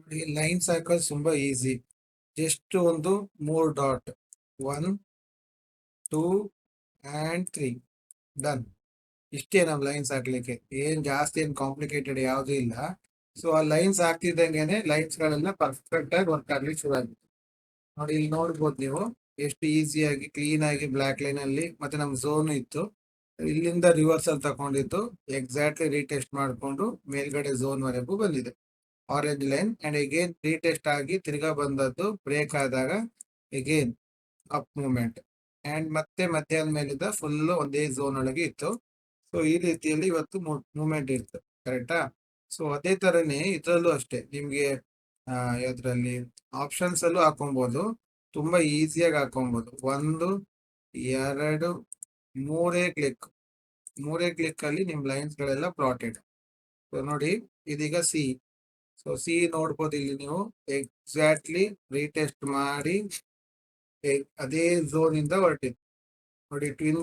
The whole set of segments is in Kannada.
ನೋಡಿ ಲೈನ್ಸ್ ಹಾಕೋದು ತುಂಬಾ ಈಸಿ ಜಸ್ಟ್ ಒಂದು ಮೂರ್ dot one two and three done ಇಷ್ಟೇ ನಾವು ಲೈನ್ಸ್ ಹಾಕ್ಲಿಕ್ಕೆ. ಏನ್ ಜಾಸ್ತಿ, ಏನ್ ಕಾಂಪ್ಲಿಕೇಟೆಡ್ ಯಾವುದೂ ಇಲ್ಲ. ಸೊ ಆ ಲೈನ್ಸ್ ಹಾಕ್ತಿದ್ದಂಗೆನೆ ಲೈನ್ಸ್ಗಳೆಲ್ಲ ಪರ್ಫೆಕ್ಟ್ ಆಗಿ ವರ್ಕ್ ಆಗ್ಲಿಕ್ಕೆ ಶುರು ಆಗುತ್ತೆ. ನೋಡಿ, ಇಲ್ಲಿ ನೋಡ್ಬೋದು ನೀವು. ಎಷ್ಟು ಈಸಿಯಾಗಿ ಕ್ಲೀನ್ ಆಗಿ ಬ್ಲಾಕ್ ಲೈನ್ ಅಲ್ಲಿ ಮತ್ತೆ ನಮ್ ಝೋನ್ ಇತ್ತು. ಇಲ್ಲಿಂದ ರಿವರ್ಸಲ್ ತಗೊಂಡಿದ್ದು. ಎಕ್ಸಾಕ್ಟ್ಲಿ ರೀಟೆಸ್ಟ್ ಮಾಡಿಕೊಂಡು ಮೇಲ್ಗಡೆ ಝೋನ್ ವರೆಗೂ ಬಂದಿದೆ. Orange line and again retest ಆಗಿ ತಿರ್ಗಾ ಬಂದದ್ದು ಬ್ರೇಕ್ ಆದಾಗ ಎಗೇನ್ ಅಪ್ ಮೂಮೆಂಟ್ ಅಂಡ್ ಮತ್ತೆ ಮಧ್ಯಾಹ್ನ ಮೇಲಿಂದ ಫುಲ್ ಒಂದೇ ಝೋನ್ ಒಳಗೆ ಇತ್ತು. ಸೊ ಈ ರೀತಿಯಲ್ಲಿ ಇವತ್ತು ಮೂಮೆಂಟ್ ಇತ್ತು. ಕರೆಕ್ಟಾ ಸೊ ಅದೇ ತರನೇ ಇದರಲ್ಲೂ ಅಷ್ಟೇ. ನಿಮ್ಗೆ ಇದರಲ್ಲಿ ಆಪ್ಷನ್ಸ್ ಅಲ್ಲೂ ಹಾಕೊಬಹುದು ತುಂಬಾ ಈಸಿಯಾಗಿ ಹಾಕೊಬಹುದು ಒಂದು, ಎರಡು, ಮೂರೇ ಕ್ಲಿಕ್ ಮೂರೇ ಕ್ಲಿಕ್ ಅಲ್ಲಿ ನಿಮ್ ಲೈನ್ಸ್ ಗಳೆಲ್ಲ ಪ್ಲಾಟೆಡ್ ಸೊ ನೋಡಿ, ಇದೀಗ ಸಿ ಸೊ ಸಿ ನೋಡ್ಬೋದು ಇಲ್ಲಿ ನೀವು. ಎಕ್ಸಾಕ್ಟ್ಲಿ ರೀಟೆಸ್ಟ್ ಮಾಡಿ ಅದೇ ಝೋನ್ ಇಂದ ಹೊರಟಿದ್ದು ನೋಡಿ ಟ್ವಿನ್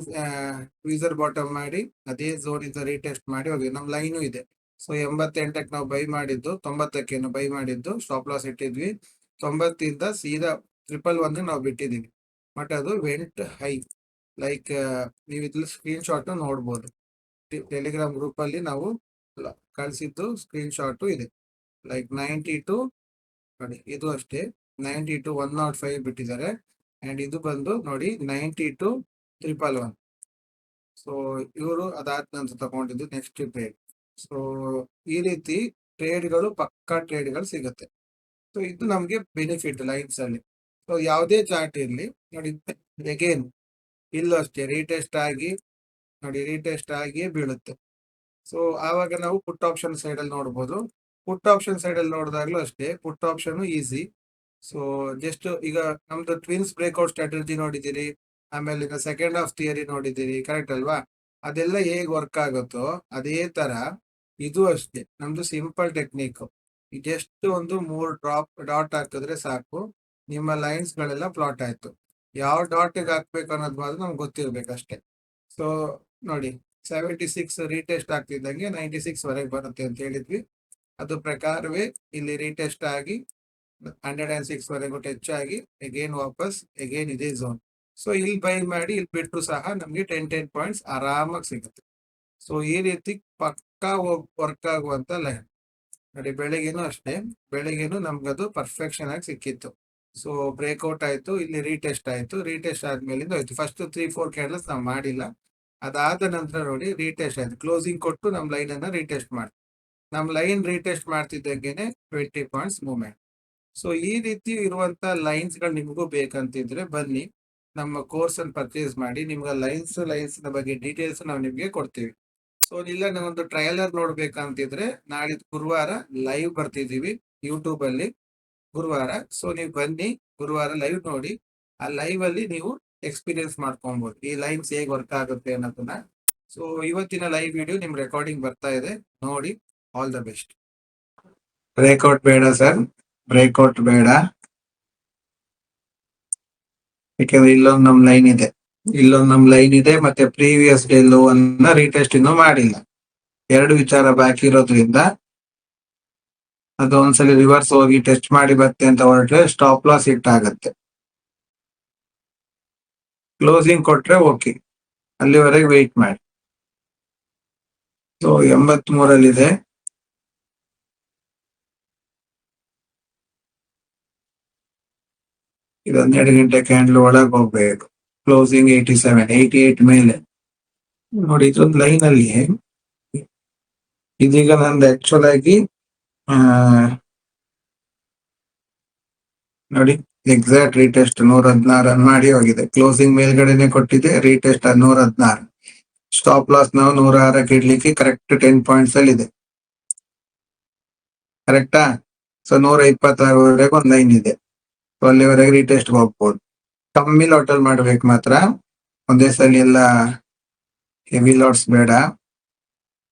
ಟ್ವೀಸರ್ ಬಾಟಮ್ ಮಾಡಿ ಅದೇ ಝೋನ್ ಇಂದ ರೀಟೆಸ್ಟ್ ಮಾಡಿ ಹೋಗಿ. ನಮ್ಮ ಲೈನು ಇದೆ. ಸೊ ಎಂಬತ್ತೆಂಟಕ್ಕೆ ನಾವು ಬೈ ಮಾಡಿದ್ದು, ತೊಂಬತ್ತಕ್ಕೆ ಬೈ ಮಾಡಿದ್ದು ಸ್ಟಾಪ್ ಲಾಸ್ ಇಟ್ಟಿದ್ವಿ. ತೊಂಬತ್ತಿಂದ ಸೀದಾ ಟ್ರಿಪಲ್ ಒನ್ ನಾವು ಬಿಟ್ಟಿದೀವಿ ಬಟ್ ಅದು ವೆಂಟ್ ಹೈ ಲೈಕ್ ನೀವು ಇದ್ರಲ್ಲಿ ಸ್ಕ್ರೀನ್ ಶಾಟ್ ನೋಡ್ಬೋದು ಟೆಲಿಗ್ರಾಮ್ ಗ್ರೂಪ್ ಅಲ್ಲಿ ನಾವು ಕಳಿಸಿದ್ದು ಕಳ್ಸಿದ್ದು ಸ್ಕ್ರೀನ್ ಶಾಟ್ ಇದೆ. ಲೈಕ್ ನೈಂಟಿ ಟು ನೋಡಿ, ಇದು ಅಷ್ಟೇ. Ninety two one not five ಬಿಟ್ಟಿದ್ದಾರೆ. ಅಂಡ್ ಇದು ಬಂದು ನೋಡಿ ninety two triple one so ಇವರು ಅದಾದ ನಂತರ ತಗೊಂಡಿದ್ದು ನೆಕ್ಸ್ಟ್ ಟ್ರೇಡ್ ಸೊ ಈ ರೀತಿ ಟ್ರೇಡ್ಗಳು ಪಕ್ಕಾ ಟ್ರೇಡ್ಗಳು ಸಿಗುತ್ತೆ. ಸೊ ಇದು ನಮಗೆ ಬೆನಿಫಿಟ್ ಲೈನ್ಸ್ ಅಲ್ಲಿ. ಸೊ ಯಾವುದೇ ಚಾರ್ಟ್ ಇರಲಿ, ನೋಡಿ ಎಗೇನ್ ಇಲ್ಲೂ ಅಷ್ಟೇ ರೀಟೆಸ್ಟ್ ಆಗಿ, ನೋಡಿ ರೀಟೆಸ್ಟ್ ಆಗಿ ಬೀಳುತ್ತೆ. ಸೊ ಆವಾಗ ನಾವು ಪುಟ್ ಆಪ್ಷನ್ ಸೈಡ್ ಅಲ್ಲಿ ನೋಡ್ಬೋದು. ಪುಟ್ ಆಪ್ಷನ್ ಸೈಡ್ ಅಲ್ಲಿ ನೋಡಿದಾಗ್ಲೂ ಅಷ್ಟೇ, put option easy so just ಈಗ ನಮ್ದು ಟ್ವಿನ್ಸ್ ಬ್ರೇಕ್ಔಟ್ ಸ್ಟ್ರಾಟಜಿ ನೋಡಿದಿರಿ, ಆಮೇಲೆ ಈಗ ಸೆಕೆಂಡ್ ಆಫ್ ಥಿಯರಿ ನೋಡಿದಿರಿ ಕರೆಕ್ಟ್ ಅಲ್ವಾ? ಅದೆಲ್ಲ ಹೇಗ್ ವರ್ಕ್ ಆಗುತ್ತೋ ಅದೇ ತರ ಇದು ಅಷ್ಟೇ, ನಮ್ದು ಸಿಂಪಲ್ ಟೆಕ್ನಿಕ್ ಜಸ್ಟ್ ಒಂದು ಮೂರ್ ಡ್ರಾಪ್ ಡಾಟ್ ಹಾಕಿದ್ರೆ ಸಾಕು, ನಿಮ್ಮ ಲೈನ್ಸ್ ಗಳೆಲ್ಲ ಪ್ಲಾಟ್ ಆಯ್ತು. ಯಾವ ಡಾಟ್ ಹಾಕ್ಬೇಕು ಅನ್ನೋದು ಮಾತ್ರ ನಮ್ಗೆ ಗೊತ್ತಿರ್ಬೇಕು ಅಷ್ಟೇ. ಸೊ ನೋಡಿ ಸೆವೆಂಟಿ ಸಿಕ್ಸ್ ರೀಟೆಸ್ಟ್ ಆಗ್ತಿದ್ದಂಗೆ ನೈಂಟಿ ಸಿಕ್ಸ್ ವರೆಗೆ ಬರುತ್ತೆ ಅಂತ ಹೇಳಿದ್ವಿ. ಅದು ಪ್ರಕಾರವೇ ಇಲ್ಲಿ ರೀಟೆಸ್ಟ್ ಆಗಿ ಹಂಡ್ರೆಡ್ ಅಂಡ್ ಸಿಕ್ಸ್ ವರೆಗೂ ಟಚ್ ಆಗಿ ಎಗೇನ್ ವಾಪಸ್ ಎಗೇನ್ ಇದೇ ಝೋನ್ ಸೊ ಇಲ್ಲಿ ಬೈ ಮಾಡಿ, ಇಲ್ಲಿ ಬಿಟ್ಟರು ಸಹ ನಮ್ಗೆ ಟೆನ್ ಟೆನ್ ಪಾಯಿಂಟ್ಸ್ ಆರಾಮಾಗಿ ಸಿಗುತ್ತೆ. ಸೊ ಈ ರೀತಿ ಪಕ್ಕಾ ವರ್ಕ್ ಆಗುವಂತ ಲೈನ್ ನೋಡಿ, ಬೆಳಿಗ್ಗೆನೂ ಅಷ್ಟೇ. ಬೆಳಗ್ಗೆನೂ ನಮ್ಗದು ಪರ್ಫೆಕ್ಷನ್ ಆಗಿ ಸಿಕ್ಕಿತ್ತು. ಸೊ ಬ್ರೇಕ್ಔಟ್ ಆಯ್ತು, ಇಲ್ಲಿ ರೀಟೆಸ್ಟ್ ಆಯ್ತು. ರೀಟೆಸ್ಟ್ ಆದ್ಮೇಲಿಂದ ಆಯ್ತು ಫಸ್ಟ್ ತ್ರೀ ಫೋರ್ ಕ್ಯಾಂಡಲ್ಸ್ ನಾವು ಮಾಡಿಲ್ಲ. ಅದಾದ ನಂತರ ನೋಡಿ ರೀಟೆಸ್ಟ್ ಆಯ್ತು. ಕ್ಲೋಸಿಂಗ್ ಕೊಟ್ಟು ನಮ್ಮ ಲೈನ್ ಅನ್ನ ರೀಟೆಸ್ಟ್ ಮಾಡಿ ನಮ್ಮ ಲೈನ್ ರೀಟೆಸ್ಟ್ ಮಾಡ್ತಿದ್ದಂಗೆನೆ ಟ್ವೆಂಟಿ ಪಾಯಿಂಟ್ಸ್ ಮೂವ್ಮೆಂಟ್ ಸೊ ಈ ರೀತಿ ಇರುವಂತ ಲೈನ್ಸ್ಗಳು ನಿಮಗೂ ಬೇಕಂತಿದ್ರೆ ಬನ್ನಿ. ನಮ್ಮ ಕೋರ್ಸ್ ಅನ್ನು ಪರ್ಚೇಸ್ ಮಾಡಿ ನಿಮ್ಗೆ ಲೈನ್ಸ್ ಲೈನ್ಸ್ ಬಗ್ಗೆ ಡೀಟೇಲ್ಸ್ ನಾವು ನಿಮ್ಗೆ ಕೊಡ್ತೀವಿ. ಸೊ ಇಲ್ಲ ನಾವೊಂದು ಟ್ರೈಲರ್ ನೋಡ್ಬೇಕಂತಿದ್ರೆ ನಾಳಿದ್ ಗುರುವಾರ ಲೈವ್ ಬರ್ತಿದ್ದೀವಿ ಯೂಟ್ಯೂಬ್ ಅಲ್ಲಿ. ಗುರುವಾರ. ಸೊ ನೀವು ಬನ್ನಿ, ಗುರುವಾರ ಲೈವ್ ನೋಡಿ. ಆ ಲೈವ್ ಅಲ್ಲಿ ನೀವು ಎಕ್ಸ್ಪೀರಿಯನ್ಸ್ ಮಾಡ್ಕೊಬಹುದು ಈ ಲೈನ್ಸ್ ಹೇಗೆ ವರ್ಕ್ ಆಗುತ್ತೆ ಅನ್ನೋದನ್ನ. ಸೊ ಇವತ್ತಿನ ಲೈವ್ ವಿಡಿಯೋ ನಿಮ್ ರೆಕಾರ್ಡಿಂಗ್ ಬರ್ತಾ ಇದೆ. ನೋಡಿ. ಆಲ್ ದ ಬೆಸ್ಟ್ ಬ್ರೇಕ್ಔಟ್ ಬೇಡ ಸರ್ ಬ್ರೇಕ್ಔಟ್ ಬೇಡ. ಯಾಕೆಂದ್ರೆ ಇಲ್ಲೊಂದು ನಮ್ ಲೈನ್ ಇದೆ. ಇಲ್ಲೊಂದು ನಮ್ ಲೈನ್ ಇದೆ, ಮತ್ತೆ ಪ್ರೀವಿಯಸ್ ಡೇ ಲೋ ಅನ್ನ ರೀಟೆಸ್ಟ್ ಇನ್ನೂ ಮಾಡಿಲ್ಲ. ಎರಡು ವಿಚಾರ ಬಾಕಿ ಇರೋದ್ರಿಂದ ಅದು ಒಂದ್ಸಲಿ ರಿವರ್ಸ್ ಹೋಗಿ ಟೆಸ್ಟ್ ಮಾಡಿ ಬತ್ತೆ ಅಂತ ಹೊರಟ್ರೆ ಸ್ಟಾಪ್ ಲಾಸ್ ಹಿಟ್ ಆಗತ್ತೆ ಕ್ಲೋಸಿಂಗ್ ಕೊಟ್ರೆ ಓಕೆ ಅಲ್ಲಿವರೆಗೆ ವೆಯ್ಟ್ ಮಾಡಿ. ಸೊ ಎಂಬತ್ ಇದು ಹನ್ನೆರಡು ಗಂಟೆ ಕ್ಯಾಂಡಲ್ ಒಳಗೆ ಹೋಗ್ಬೇಕು. Closing eighty seven eighty eight ಮೇಲೆ. ನೋಡಿ, ಇದೊಂದು ಲೈನ್ ಅಲ್ಲಿ ಇದೀಗ ನಂದು ಆಕ್ಚುಲ್ ಆಗಿ ನೋಡಿ ಎಕ್ಸಾಕ್ಟ್ ರೀಟೆಸ್ಟ್ ನೂರ ಹದಿನಾರು ಮಾಡಿ ಹೋಗಿದೆ. ಕ್ಲೋಸಿಂಗ್ ಮೇಲ್ಗಡೆನೆ ಕೊಟ್ಟಿದೆ ರೀಟೆಸ್ಟ್ ನೂರ ಹದಿನಾರು ಸ್ಟಾಪ್ ಲಾಸ್ ನಾವು ನೂರ ಆರಕ್ಕೆ ಇಡ್ಲಿಕ್ಕೆ ಕರೆಕ್ಟ್ ಟೆನ್ ಪಾಯಿಂಟ್ಸ್ ಅಲ್ಲಿ ಇದೆ. ಕರೆಕ್ಟಾ ಸೊ ನೂರ ಇಪ್ಪತ್ತಾರವರೆಗೆ ಒಂದು ಲೈನ್ ಇದೆ. ಅಲ್ಲಿವರೆಗೆ ರೀಟೆಸ್ಟ್ ಹೋಗ್ಬೋದು. ಕಮ್ಮಿ ಲಾಟಲ್ ಮಾಡ್ಬೇಕು ಮಾತ್ರ. ಒಂದೇ ಸಲ ಎಲ್ಲ ಹೆವಿ ಲಾಟ್ಸ್ ಬೇಡ.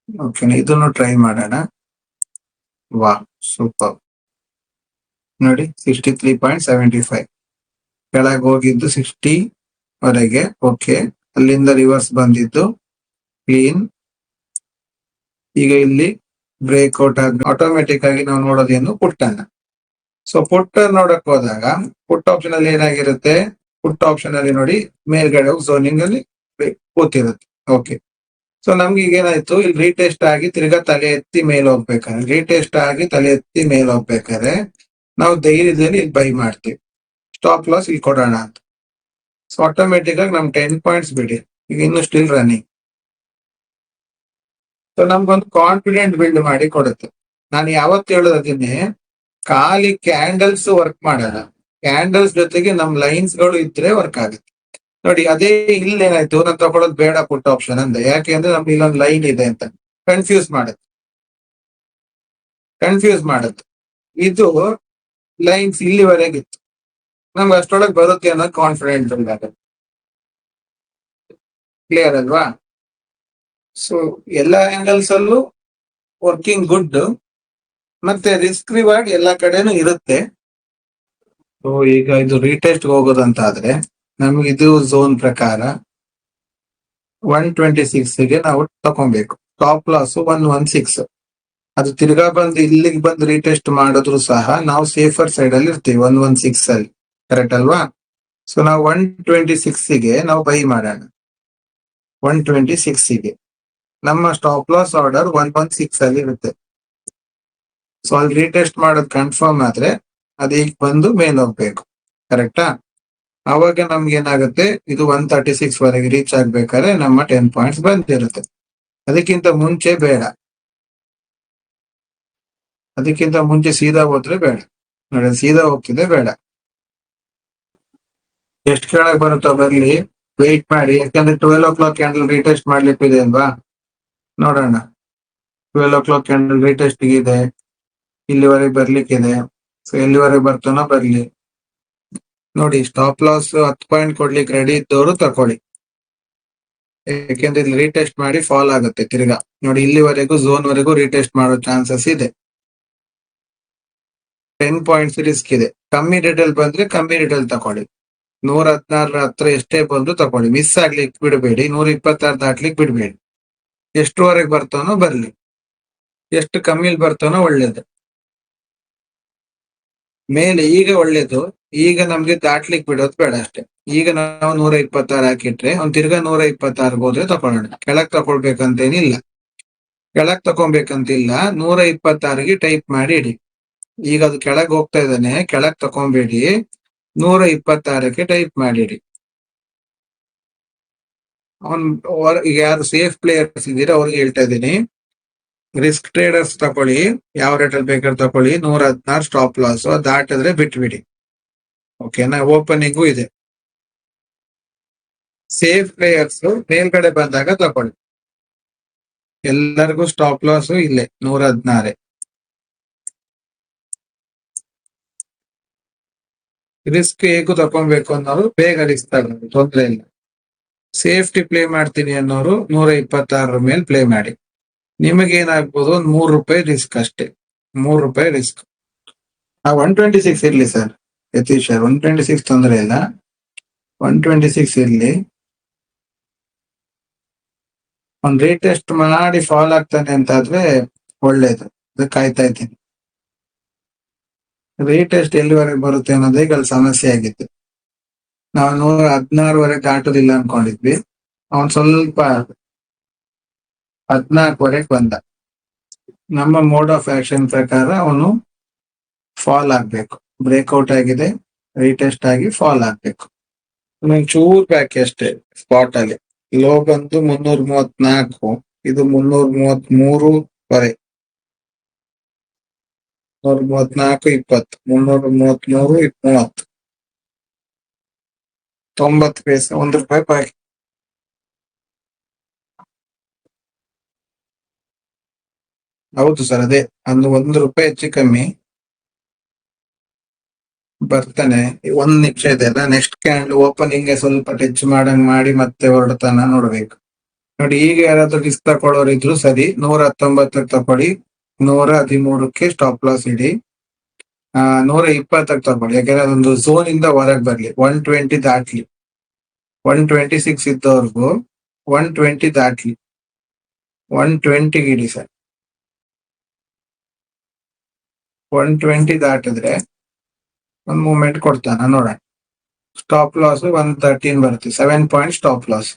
ಓಕೆ ಇದನ್ನು ಟ್ರೈ ಮಾಡೋಣ. ವಾ ಸೂಪರ್ ನೋಡಿ sixty three point seventy five ಕೆಳಗೆ ಹೋಗಿದ್ದು ಸಿಕ್ಸ್ಟಿ ವರೆಗೆ. ಓಕೆ ಅಲ್ಲಿಂದ ರಿವರ್ಸ್ ಬಂದಿದ್ದು ಕ್ಲೀನ್ ಈಗ ಇಲ್ಲಿ ಬ್ರೇಕ್ ಔಟ್ ಆಗಿ ಆಟೋಮೆಟಿಕ್ ಆಗಿ ನಾವು ನೋಡೋದೇನು ಪುಟ್ಟನ್ನ ಸೊ ಪುಟ್ ನೋಡಕ್ ಹೋದಾಗ ಪುಟ್ ಆಪ್ಷನ್ ಅಲ್ಲಿ ಏನಾಗಿರುತ್ತೆ? ಪುಟ್ ಆಪ್ಷನ್ ಅಲ್ಲಿ ನೋಡಿ, ಮೇಲ್ಗಡೆ ಝೋನಿಂಗ್ ಅಲ್ಲಿ ಕೂತಿರುತ್ತೆ ಓಕೆ ಸೊ ನಮ್ಗೆ ಈಗ ಏನಾಯ್ತು? ಇಲ್ಲಿ ರೀಟೆಸ್ಟ್ ಆಗಿ ತಿರ್ಗಾ ತಲೆ ಎತ್ತಿ ಮೇಲೆ ಹೋಗ್ಬೇಕಾದ್ರೆ ರೀಟೆಸ್ಟ್ ಆಗಿ ತಲೆ ಎತ್ತಿ ಮೇಲೆ ಹೋಗ್ಬೇಕಾದ್ರೆ, ನಾವು ಧೈರ್ಯದಲ್ಲಿ ಇಲ್ಲಿ ಬೈ ಮಾಡ್ತೀವಿ. ಸ್ಟಾಪ್ ಲಾಸ್ ಇಲ್ಲಿ ಕೊಡೋಣ ಅಂತ. ಸೊ ಆಟೋಮೆಟಿಕ್ ಆಗಿ ನಮ್ ಟೆನ್ ಪಾಯಿಂಟ್ಸ್ ಬಿಡಿ. ಈಗ ಇನ್ನು ಸ್ಟಿಲ್ ರನ್ನಿಂಗ್ ಸೊ ನಮ್ಗೊಂದು ಕಾನ್ಫಿಡೆಂಟ್ ಬಿಲ್ಡ್ ಮಾಡಿ ಕೊಡುತ್ತೆ. ನಾನು ಯಾವತ್ತು ಹೇಳೋದು ಅದನ್ನೇ ಖಾಲಿ ಕ್ಯಾಂಡಲ್ಸ್ ವರ್ಕ್ ಮಾಡಲ್ಲ. ಕ್ಯಾಂಡಲ್ಸ್ ಜೊತೆಗೆ ನಮ್ ಲೈನ್ಸ್ಗಳು ಇದ್ರೆ ವರ್ಕ್ ಆಗುತ್ತೆ. ನೋಡಿ, ಅದೇ ಇಲ್ಲೇನಾಯ್ತು ನಾನು ತಗೊಳ್ಳೋದು ಬೇಡ ಪುಟ್ ಆಪ್ಷನ್ ಅಂದೆ. ಯಾಕೆ ಅಂದ್ರೆ ನಮ್ಗೆ ಇಲ್ಲೊಂದು ಲೈನ್ ಇದೆ ಅಂತ. ಕನ್ಫ್ಯೂಸ್ ಮಾಡುತ್ತೆ. ಕನ್ಫ್ಯೂಸ್ ಮಾಡುತ್ತೆ. ಇದು ಲೈನ್ಸ್ ಇಲ್ಲಿವರೆಗಿತ್ತು ನಮ್ಗೆ ಅಷ್ಟೊಳಗೆ ಬರುತ್ತೆ ಅನ್ನೋ ಕಾನ್ಫಿಡೆಂಟ್ ಆಗುತ್ತೆ. ಕ್ಲಿಯರ್ ಅಲ್ವಾ? ಸೊ ಎಲ್ಲ ಆಂಗಲ್ಸ್ ಅಲ್ಲೂ ವರ್ಕಿಂಗ್ ಗುಡ್ ಮತ್ತೆ ರಿಸ್ಕ್ ರಿವಾರ್ಡ್ ಎಲ್ಲ ಕಡೆನೂ ಇರುತ್ತೆ. ಸೊ ಈಗ ಇದು ರೀಟೆಸ್ಟ್ ಹೋಗೋದಂತ ಆದ್ರೆ ನಮ್ಗೆ ಇದು ಝೋನ್ ಪ್ರಕಾರ ಒನ್ ಟ್ವೆಂಟಿ ಸಿಕ್ಸ್ಗೆ ನಾವು ತಕೊಬೇಕು. Top loss one one six ಅದು ತಿರ್ಗಾ ಬಂದು ಇಲ್ಲಿಗೆ ಬಂದು ರೀಟೆಸ್ಟ್ ಮಾಡಿದ್ರು ಸಹ ನಾವು ಸೇಫರ್ ಸೈಡ್ ಅಲ್ಲಿ ಇರ್ತೀವಿ ಒನ್ ಒನ್ ಸಿಕ್ಸ್ ಅಲ್ಲಿ. ಕರೆಕ್ಟ್ ಅಲ್ವಾ? ಸೊ ನಾವು ಒನ್ ಟ್ವೆಂಟಿ ಸಿಕ್ಸ್ಗೆ ನಾವು ಬೈ ಮಾಡೋಣ. ಒನ್ ಟ್ವೆಂಟಿ ಸಿಕ್ಸ್ಗೆ. ನಮ್ಮ stop loss order one one six ಅಲ್ಲಿ ಇರುತ್ತೆ. ಸೊ ಅಲ್ಲಿ ರೀಟೆಸ್ಟ್ ಮಾಡೋದು ಕನ್ಫರ್ಮ್ ಆದ್ರೆ ಅದೀಗ ಬಂದು ಮೇಲ್ ಹೋಗ್ಬೇಕು. ಕರೆಕ್ಟಾ ಅವಾಗ ನಮ್ಗೆ ಏನಾಗುತ್ತೆ? ಇದು ಒನ್ ತರ್ಟಿ ಸಿಕ್ಸ್ ವರೆಗೆ ರೀಚ್ ಆಗ್ಬೇಕಾದ್ರೆ ನಮ್ಮ ಟೆನ್ ಪಾಯಿಂಟ್ಸ್ ಬಂದಿರುತ್ತೆ. ಅದಕ್ಕಿಂತ ಮುಂಚೆ ಬೇಡ. ಅದಕ್ಕಿಂತ ಮುಂಚೆ ಸೀದಾ ಹೋದ್ರೆ ಬೇಡ. ನೋಡಿ, ಸೀದಾ ಹೋಗ್ತಿದೆ ಬೇಡ. ಎಷ್ಟು ಕೆಳಗೆ ಬರುತ್ತೋ ಬರ್ಲಿ ವೆಯ್ಟ್ ಮಾಡಿ. ಯಾಕಂದ್ರೆ twelve o'clock candle retest ಮಾಡ್ಲಿಕ್ಕಿದೆ ಅಲ್ವಾ? ನೋಡೋಣ. Twelve o'clock candle retest ಇದೆ. ಇಲ್ಲಿವರೆಗೆ ಬರ್ಲಿಕ್ಕಿದೆ. ಸೊ ಎಲ್ಲಿವರೆಗೆ ಬರ್ತಾನೋ ಬರ್ಲಿ. ನೋಡಿ ಸ್ಟಾಪ್ ಲಾಸ್ ಹತ್ತು ಪಾಯಿಂಟ್ ಕೊಡ್ಲಿಕ್ಕೆ ರೆಡಿ ಇದ್ದವರು ತಕೊಳ್ಳಿ. ಯಾಕೆಂದ್ರೆ ಇಲ್ಲಿ ರೀಟೆಸ್ಟ್ ಮಾಡಿ ಫಾಲ್ ಆಗುತ್ತೆ ತಿರ್ಗಾ. ನೋಡಿ, ಇಲ್ಲಿವರೆಗೂ ಝೋನ್ ವರೆಗೂ ರೀಟೆಸ್ಟ್ ಮಾಡೋ ಚಾನ್ಸಸ್ ಇದೆ. ಟೆನ್ ಪಾಯಿಂಟ್ಸ್ ರಿಸ್ಕ್ ಇದೆ. ಕಮ್ಮಿ ರೇಟ್ ಅಲ್ಲಿ ಬಂದ್ರೆ ಕಮ್ಮಿ ರೇಟ್ ಅಲ್ಲಿ ತಕೊಳ್ಳಿ. ನೂರ ಹದಿನಾರರ ಹತ್ರ ಎಷ್ಟೇ ಬಂದ್ರು ತಕೊಳ್ಳಿ. ಮಿಸ್ ಆಗ್ಲಿಕ್ಕೆ ಬಿಡಬೇಡಿ. ನೂರ ಇಪ್ಪತ್ತಾರು ದಾಟ್ಲಿಕ್ಕೆ ಬಿಡಬೇಡಿ. ಎಷ್ಟುವರೆಗೆ ಬರ್ತಾನೋ ಬರ್ಲಿ. ಎಷ್ಟು ಕಮ್ಮಿಲಿ ಬರ್ತಾನೋ ಒಳ್ಳೇದು. ಮೇಲೆ ಈಗ ಒಳ್ಳೇದು, ಈಗ ನಮ್ಗೆ ದಾಟ್ಲಿಕ್ಕೆ ಬಿಡೋದು ಬೇಡ ಅಷ್ಟೇ. ಈಗ ನಾವು ನೂರ ಇಪ್ಪತ್ತಾರು ಹಾಕಿಟ್ರೆ ಒಂದ್ ತಿರ್ಗಾ ನೂರ ಇಪ್ಪತ್ತಾರು ಹೋದ್ರೆ ತಕೊಳ್ಳೋಣ. ಕೆಳಗ್ ತಕೊಳ್ಬೇಕಂತೇನಿಲ್ಲ. ಕೆಳಗ್ ತಕೊಬೇಕಂತಿಲ್ಲ ನೂರ ಇಪ್ಪತ್ತಾರಿಗೆ ಟೈಪ್ ಮಾಡಿ ಇಡಿ. ಈಗ ಅದು ಕೆಳಗ್ ಹೋಗ್ತಾ ಇದ್ದಾನೆ, ಕೆಳಗ್ ತಕೊಂಬೇಡಿ ನೂರ ಇಪ್ಪತ್ತಾರಕ್ಕೆ ಟೈಪ್ ಮಾಡಿಡಿ ಅವನ್ ಈಗ ಯಾರು ಸೇಫ್ ಪ್ಲೇಯರ್ಸ್ ಇದ್ದೀರಾ ಅವ್ರಿಗೆ ಹೇಳ್ತಾ ಇದ್ದೀನಿ. ರಿಸ್ಕ್ ಟ್ರೇಡರ್ಸ್ ತಕೊಳ್ಳಿ ಯಾವ ರೇಟಲ್ಲಿ ಬೇಕಾದ್ರೆ ತಕೊಳ್ಳಿ ನೂರ ಹದಿನಾರು ಸ್ಟಾಪ್ ಲಾಸ್ ದಾಟಿದ್ರೆ ಬಿಟ್ಬಿಡಿ. ಓಕೆನಾ ಓಪನಿಂಗು ಇದೆ. ಸೇಫ್ ಪ್ಲೇಯರ್ಸ್ ಮೇಲ್ಗಡೆ ಬಂದಾಗ ತಕೊಳ್ಳಿ ಎಲ್ಲರಿಗೂ ಸ್ಟಾಪ್ ಲಾಸ್ ಇಲ್ಲೇ, ನೂರ ಹದಿನಾರೆ. ರಿಸ್ಕ್ ಹೇಗೂ ತಕೊಬೇಕು ಅನ್ನೋರು ಬೇಗ ರಿಸ್ಕ್ ತಗೊಂಡು ತೊಂದ್ರೆ ಇಲ್ಲ. ಸೇಫ್ಟಿ ಪ್ಲೇ ಮಾಡ್ತೀನಿ ಅನ್ನೋರು ನೂರ ಇಪ್ಪತ್ತಾರರ ಮೇಲೆ ಪ್ಲೇ ಮಾಡಿ. ನಿಮಗೆ ಏನಾಗ್ಬೋದು ಒಂದ್ ಮೂರು ರೂಪಾಯಿ ರಿಸ್ಕ್ ಅಷ್ಟೇ. ಮೂರು ರೂಪಾಯಿ ರಿಸ್ಕ್ ಆ ಒನ್ ಟ್ವೆಂಟಿ ಸಿಕ್ಸ್ ಇರ್ಲಿ sir Yathish sir one twenty six ತೊಂದರೆ ಇಲ್ಲ. ಒನ್ ಟ್ವೆಂಟಿ ಸಿಕ್ಸ್ ಇರ್ಲಿ ರೇಟ್ ರೀಟೆಸ್ಟ್ ಮಾಡಿ ಫಾಲ್ ಆಗ್ತಾನೆ ಅಂತಾದ್ರೆ ಒಳ್ಳೇದು. ಅದಕ್ಕೆ ಕಾಯ್ತಾ ಇದ್ದೀನಿ. ರೀಟೆಸ್ಟ್ ಎಲ್ಲಿವರೆಗೆ ಬರುತ್ತೆ ಅನ್ನೋದೇ ಈಗ ಸಮಸ್ಯೆ ಆಗಿತ್ತು. ನಾವು ನೂರ ಹದಿನಾರುವರೆಗೆ ದಾಟೋದಿಲ್ಲ ಅನ್ಕೊಂಡಿದ್ವಿ. ಅವನ್ ಸ್ವಲ್ಪ ಹದಿನಾಲ್ಕುವರೆಗೆ ಬಂದ. ನಮ್ಮ ಮೋಡ್ ಆಫ್ ಆಕ್ಷನ್ ಪ್ರಕಾರ ಅವನು ಫಾಲ್ ಆಗ್ಬೇಕು. ಬ್ರೇಕ್ಔಟ್ ಆಗಿದೆ ರೀಟೆಸ್ಟ್ ಆಗಿ ಫಾಲ್ ಆಗ್ಬೇಕು. ಚೂರ್ ಬ್ಯಾಕ್ ಅಷ್ಟೇ ಸ್ಪಾಟ್ ಅಲ್ಲಿ. ಲೋ ಬಂದು ಮುನ್ನೂರ ಮೂವತ್ನಾಲ್ಕು ಇದು ಮುನ್ನೂರ ಮೂವತ್ ಮೂರು ವರೆ. ಮುನ್ನೂರ ಮೂವತ್ನಾಲ್ಕು ಇಪ್ಪತ್ತು. ಮುನ್ನೂರ ಮೂವತ್ಮೂರು ಮೂವತ್ತು. ತೊಂಬತ್ತು ಪೈಸೆ ಒಂದು ರೂಪಾಯಿ ಬಾಕಿ. ಹೌದು ಸರ್, ಅದೇ. ಅಂದ್ರೆ ಒಂದು ರೂಪಾಯಿ ಹೆಚ್ಚು ಕಮ್ಮಿ ಬರ್ತಾನೆ. ಒಂದ್ ನಿಮಿಷ ಇದೆ ಅಲ್ಲ ನೆಕ್ಸ್ಟ್ ಕ್ಯಾಂಡ್ ಓಪನಿಂಗ್ ಸ್ವಲ್ಪ ಟಚ್ ಮಾಡಂಗ್ ಮಾಡಿ ಮತ್ತೆ ಹೊರಡ್ತಾನ ನೋಡ್ಬೇಕು. ನೋಡಿ, ಈಗ ಯಾರಾದ್ರೂ ರಿಸ್ಕ್ ತಗೊಳ್ಳೋರು ಇದ್ರು ಸರಿ, ನೂರ ಹತ್ತೊಂಬತ್ತಕ್ಕೆ ತಗೊಳ್ಳಿ ನೂರ ಹದಿಮೂರಕ್ಕೆ ಸ್ಟಾಪ್ ಲಾಸ್ ಇಡಿ. ಆ, ನೂರ ಇಪ್ಪತ್ತಕ್ಕೆ ತಗೊಳ್ಳಿ. ಯಾಕಂದ್ರೆ ಅದೊಂದು ಝೋನ್ ಇಂದ ಹೊರಗೆ ಬರ್ಲಿ. ಒನ್ ಟ್ವೆಂಟಿ ದಾಟ್ಲಿ. ಒನ್ ಟ್ವೆಂಟಿ ಸಿಕ್ಸ್ ಇದ್ದವ್ರಿಗೂ ಒನ್ ಟ್ವೆಂಟಿ ದಾಟ್ಲಿ. ಒನ್ ಟ್ವೆಂಟಿಗೆ ಇಡಿ ಸರ್. ಒನ್ ಟ್ವೆಂಟಿ ದಾಟಿದ್ರೆ ಒಂದು ಮೂಮೆಂಟ್ ಕೊಡ್ತಾನ, ನೋಡೋಣ. ಸ್ಟಾಪ್ ಲಾಸ್ ಒನ್ ತರ್ಟೀನ್ ಬರುತ್ತೆ ಸೆವೆನ್ ಪಾಯಿಂಟ್ ಸ್ಟಾಪ್ ಲಾಸ್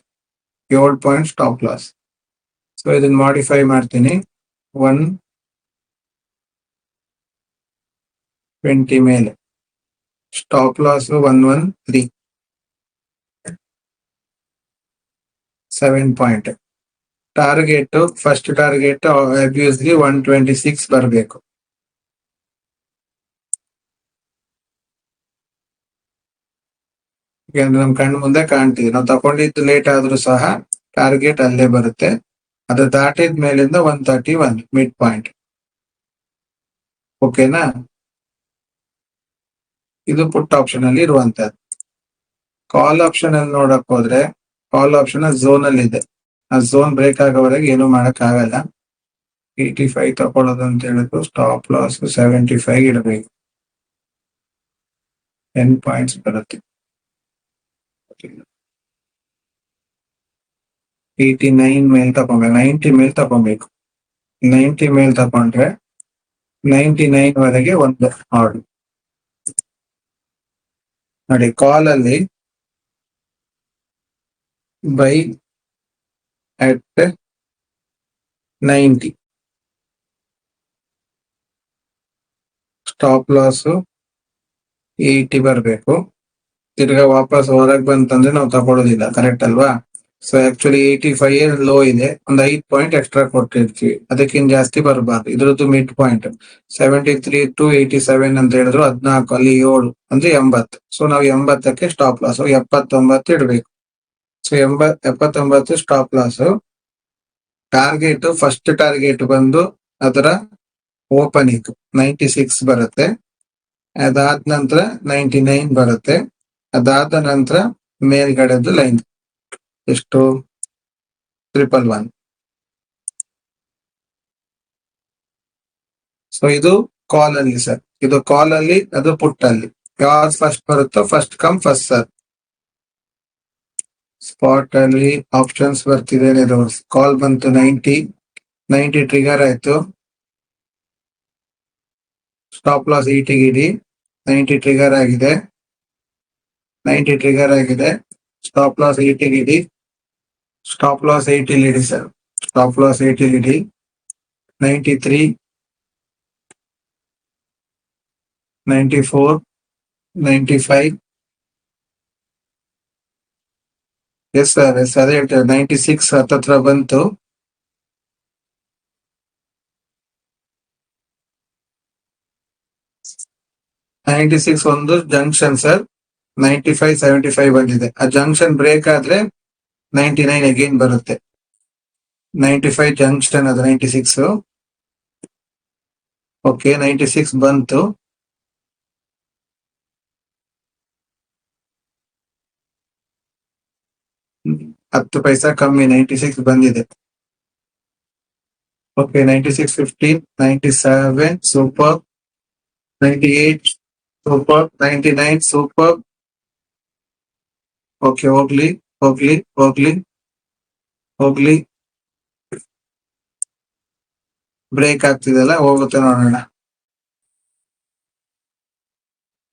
ಏಳು ಪಾಯಿಂಟ್ ಸ್ಟಾಪ್ ಲಾಸ್ ಸೊ ಇದನ್ನ ಮಾಡಿಫೈ ಮಾಡ್ತೀನಿ. ಒನ್ ಟ್ವೆಂಟಿ ಮೇಲೆ. Stop loss one one three seven point target first target obviously one twenty six ಬರಬೇಕು. ನಮ್ ಕಣ್ಣು ಮುಂದೆ ಕಾಣ್ತೀವಿ ನಾವು ತಗೊಂಡಿದ್ದು ಲೇಟ್ ಆದ್ರೂ ಸಹ ಟಾರ್ಗೆಟ್ ಅಲ್ಲೇ ಬರುತ್ತೆ. ಅದು ದಾಟಿದ ಮೇಲಿಂದ one thirty one mid point ಓಕೆನಾ ಇದು ಪುಟ್ ಆಪ್ಷನ್ ಅಲ್ಲಿ ಇರುವಂತದ್ದು ಕಾಲ್ ಆಪ್ಷನ್ ಅಲ್ಲಿ ನೋಡಕ್ ಹೋದ್ರೆ ಕಾಲ್ ಆಪ್ಷನ್ ಝೋನ್ ಅಲ್ಲಿ ಇದೆ. ಆ ಝೋನ್ ಬ್ರೇಕ್ ಆಗೋವರೆಗೆ ಏನು ಮಾಡಕ್ ಆಗಲ್ಲ. ಏಯ್ಟಿ ಫೈವ್ ತಗೊಳ್ಳೋದು ಅಂತ ಹೇಳಿದ್ರು ಸ್ಟಾಪ್ ಲಾಸ್ ಸೆವೆಂಟಿ ಫೈವ್ ಇಡಬೇಕು ಟೆನ್ ಪಾಯಿಂಟ್ಸ್ ಬರುತ್ತೆ. ಏಯ್ಟಿ ನೈನ್ ಮೇಲ್ ತಗೊಂಡ್ರೆ ನೈಂಟಿ ಮೇಲ್ ತಗೊಬೇಕು ನೈಂಟಿ ಮೇಲ್ ತಗೊಂಡ್ರೆ ನೈಂಟಿ ನೈನ್ ವರೆಗೆ ಒಂದು ಹಾಡು. ನೋಡಿ ಕಾಲ್ ಅಲ್ಲಿ buy at ninety stop loss eighty ಬರಬೇಕು. ತಿರ್ಗಾ ವಾಪಸ್ ಹೊರಗೆ ಬಂತಂದ್ರೆ ನಾವು ತಗೊಳ್ಳೋದಿಲ್ಲ ಕರೆಕ್ಟ್ ಅಲ್ವಾ? So actually eighty five year low ಇದೆ, ಒಂದು ಐದ್ ಪಾಯಿಂಟ್ ಎಕ್ಸ್ಟ್ರಾ ಕೊಟ್ಟಿರ್ತೀವಿ ಅದಕ್ಕಿಂತ ಜಾಸ್ತಿ ಬರಬಾರ್ದು, ಇದ್ರದ್ದು mid point seventy three to eighty seven ಅಂತ ಹೇಳಿದ್ರು, ಹದ್ನಾಲ್ಕು, ಅಲ್ಲಿ ಏಳು, ಅಂದ್ರೆ ಎಂಬತ್ತು. ಸೊ ನಾವು ಎಂಬತ್ತಕ್ಕೆ ಸ್ಟಾಪ್ ಲಾಸ್ ಎಪ್ಪತ್ತೊಂಬತ್ತು ಇಡಬೇಕು. ಸೊ ಎಂಬತ್ ಎಪ್ಪತ್ತೊಂಬತ್ತು stop loss target first target ಬಂದು ಅದರ ಓಪನಿಂಗ್ ನೈಂಟಿ ಸಿಕ್ಸ್ ಬರುತ್ತೆ. ಅದಾದ ನಂತರ ನೈಂಟಿ ನೈನ್ ಬರುತ್ತೆ. ಅದಾದ ನಂತರ ಮೇಲ್ಗಡೆದು ಲೈನ್. ಎಷ್ಟು? ಟ್ರಿಪಲ್ ಒನ್ ಸೊ ಇದು ಕಾಲ್ ಅಲ್ಲಿ ಸರ್ ಇದು ಕಾಲ್ ಅಲ್ಲಿ, ಅದು ಪುಟ್ ಅಲ್ಲಿ. ಯಾವ್ದು ಫಸ್ಟ್ ಬರುತ್ತೋ first come first sir spot ಅಲ್ಲಿ ಆಪ್ಷನ್ಸ್ ಬರ್ತಿದೆ ಕಾಲ್ ಬಂತು ನೈಂಟಿ ನೈಂಟಿ ಟ್ರಿಗರ್ ಆಯ್ತು. ಸ್ಟಾಪ್ ಲಾಸ್ ಈಟಿಗಿಡಿ ನೈಂಟಿ ಟ್ರಿಗರ್ ಆಗಿದೆ. ನೈಂಟಿ ಟ್ರಿಗರ್ ಆಗಿದೆ. ಸ್ಟಾಪ್ ಲಾಸ್ ಏಯ್ಟಿಲ್ ಇಡಿ ಸ್ಟಾಪ್ ಲಾಸ್ ಏಯ್ಟಿಲ್ ಇಡಿ ಸರ್ ಸ್ಟಾಪ್ ಲಾಸ್ ಏಯ್ಟಿಲ್ ಇಡಿ ninety three ninety four ninety five yes sir yes ಅದೇ ಹೇಳ್ತಾರೆ ನೈಂಟಿ ಸಿಕ್ಸ್ ಹತ್ತತ್ರ ಬಂತು. ನೈಂಟಿ ಸಿಕ್ಸ್ ಒಂದು junction sir ninety five seventy five ಬಂದಿದೆ. ಆ ಜಂಕ್ಷನ್ ಬ್ರೇಕ್ ಆದ್ರೆ ನೈಂಟಿ ನೈನ್ ಅಗೇನ್ ಬರುತ್ತೆ. ನೈಂಟಿ ಫೈವ್ ಜಂಕ್ಷನ್ ಅದು ninety six okay ninety six ಬಂತು. ಹತ್ತು ಪೈಸಾ ಕಮ್ಮಿ ನೈಂಟಿ ಸಿಕ್ಸ್ ಬಂದಿದೆ. Okay ninety six fifteen ninety seven super ninety eight super ninety nine super okay, ಹೋಗ್ಲಿ ಹೋಗ್ಲಿ ಹೋಗ್ಲಿ ಹೋಗ್ಲಿ. ಬ್ರೇಕ್ ಆಗ್ತಿದೆಲ್ಲ ಹೋಗುತ್ತೆ ನೋಡೋಣ.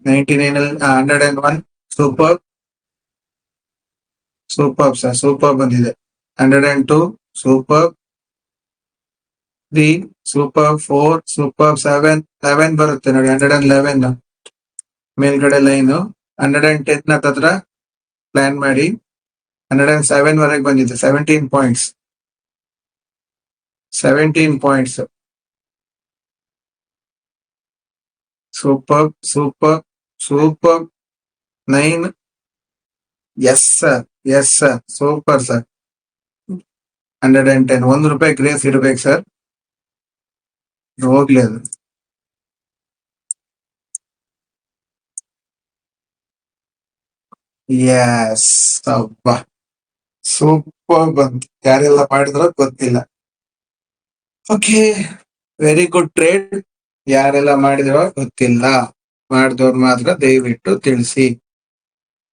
ನೈಂಟಿ ನೈನ್ ಅಲ್ಲಿ hundred and one super super sir super ಬಂದಿದೆ. Hundred and two super three super four super seven eleven ಬರುತ್ತೆ ನೋಡಿ ಹಂಡ್ರೆಡ್ ಅಂಡ್ ಲೆವೆನ್ ಮೇಲ್ಗಡೆ ಲೈನು ಹಂಡ್ರೆಡ್ ಅಂಡ್ ಟೆನ್ ಹತ್ರ ಪ್ಲಾನ್ ಮಾಡಿ ಹಂಡ್ರೆಡ್ ಅಂಡ್ ಸೆವೆನ್ ವರೆಗೆ ಬಂದಿದೆ seventeen points seventeen points super super super nine yes sir yes sir super sir hundred and ten ಒಂದು ರೂಪಾಯಿ ಗ್ರೇಸ್ ಇಡ್ಬೇಕು ಸರ್ ಹೋಗ್ಲಿ ಅದು. ಎಸ್ ಅಬ್ಬಾ ಸೂಪರ್ ಬಂತು. ಯಾರೆಲ್ಲ ಮಾಡಿದ್ರೋ ಗೊತ್ತಿಲ್ಲ. ಓಕೆ ವೆರಿ ಗುಡ್ ಟ್ರೇಡ್ ಯಾರೆಲ್ಲ ಮಾಡಿದ್ರೋ ಗೊತ್ತಿಲ್ಲ. ಮಾಡಿದವ್ರು ಮಾತ್ರ ದಯವಿಟ್ಟು ತಿಳಿಸಿ.